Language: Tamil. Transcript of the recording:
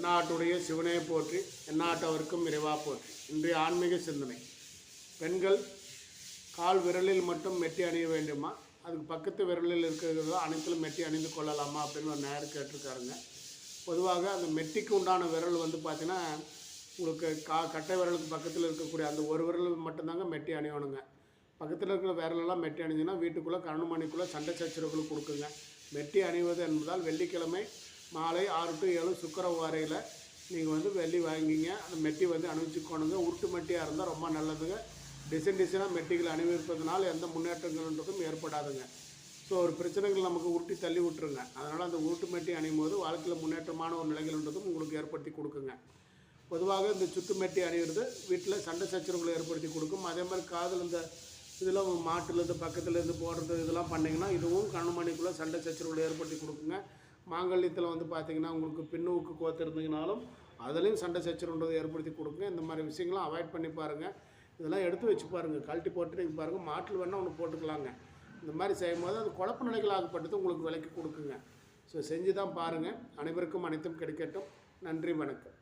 எந்நாட்டுடைய சிவனையை போற்றி எந்நாட்டவருக்கும் இறைவா போற்றி. இன்றைய ஆன்மீக சிந்தனை. பெண்கள் கால் விரலில் மட்டும் மெட்டி அணிய வேண்டுமா? அதுக்கு பக்கத்து விரலில் இருக்கிறதோ அனைத்திலும் மெட்டி அணிந்து கொள்ளலாமா அப்படின்னு ஒரு நேரம் கேட்டிருக்காருங்க. பொதுவாக அந்த மெட்டிக்கு உண்டான விரல் வந்து பார்த்தீங்கன்னா உங்களுக்கு கா கட்டை விரலுக்கு பக்கத்தில் இருக்கக்கூடிய அந்த ஒரு விரல் மட்டும்தாங்க மெட்டி அணியணுங்க. பக்கத்தில் இருக்கிற விரலெல்லாம் மெட்டி அணிஞ்சுன்னா வீட்டுக்குள்ளே கருணுமணிக்குள்ளே சண்டை சச்சரவுகள் கொடுக்குங்க. மெட்டி அணிவது என்பதால் வெள்ளிக்கிழமை மாலை ஆறு டு ஏழு சுக்கரம் வாரையில் நீங்கள் வந்து வெள்ளி வாங்கிங்க. அந்த மெட்டி வந்து அணிவிச்சுக்கோணுங்க உருட்டு மெட்டியாக இருந்தால் ரொம்ப நல்லதுங்க. டிசைன் டிசைனாக மெட்டிகள் அணிவிப்பதனால் எந்த முன்னேற்றங்கள்ன்றதும் ஏற்படாதுங்க. ஸோ ஒரு பிரச்சனைகள் நமக்கு உருட்டி தள்ளி விட்டுருங்க. அதனால் அந்த உருட்டு மெட்டி அணியும் போது வாழ்க்கையில் முன்னேற்றமான ஒரு நிலைகள்ன்றதும் உங்களுக்கு ஏற்படுத்தி கொடுக்குங்க. பொதுவாக இந்த சுத்து மெட்டி அணிகிறது வீட்டில் சண்டை சச்சரவுகளை ஏற்படுத்தி கொடுக்கும். அதே மாதிரி காதில் இந்த இதெல்லாம் மாட்டுலேருந்து பக்கத்துலேருந்து போடுறது இதெல்லாம் பண்ணிங்கன்னா இதுவும் கண்மணிக்குள்ளே சண்டை சச்சரவுகளை ஏற்படுத்தி கொடுக்குங்க. மாங்கல்யத்தில் வந்து பார்த்திங்கன்னா உங்களுக்கு பின்னுவுக்கு கோத்திருந்தீங்கனாலும் அதுலேயும் சண்டை சச்சரவுன்றதை ஏற்படுத்தி கொடுங்க. இந்த மாதிரி விஷயங்களும் அவாய்ட் பண்ணி பாருங்கள் இதெல்லாம் எடுத்து வச்சு பாருங்கள் கழட்டி போட்டு நீங்கள் பாருங்கள் மாட்டில் வேணால் ஒன்று போட்டுக்கலாங்க. இந்த மாதிரி செய்யும்போது அது குழப்ப நிலைகள் ஆகப்பட்டது உங்களுக்கு விலைக்கு கொடுக்குங்க. ஸோ செஞ்சு தான் பாருங்கள் அனைவருக்கும் அனைத்தும் கிடைக்கட்டும். நன்றி வணக்கம்.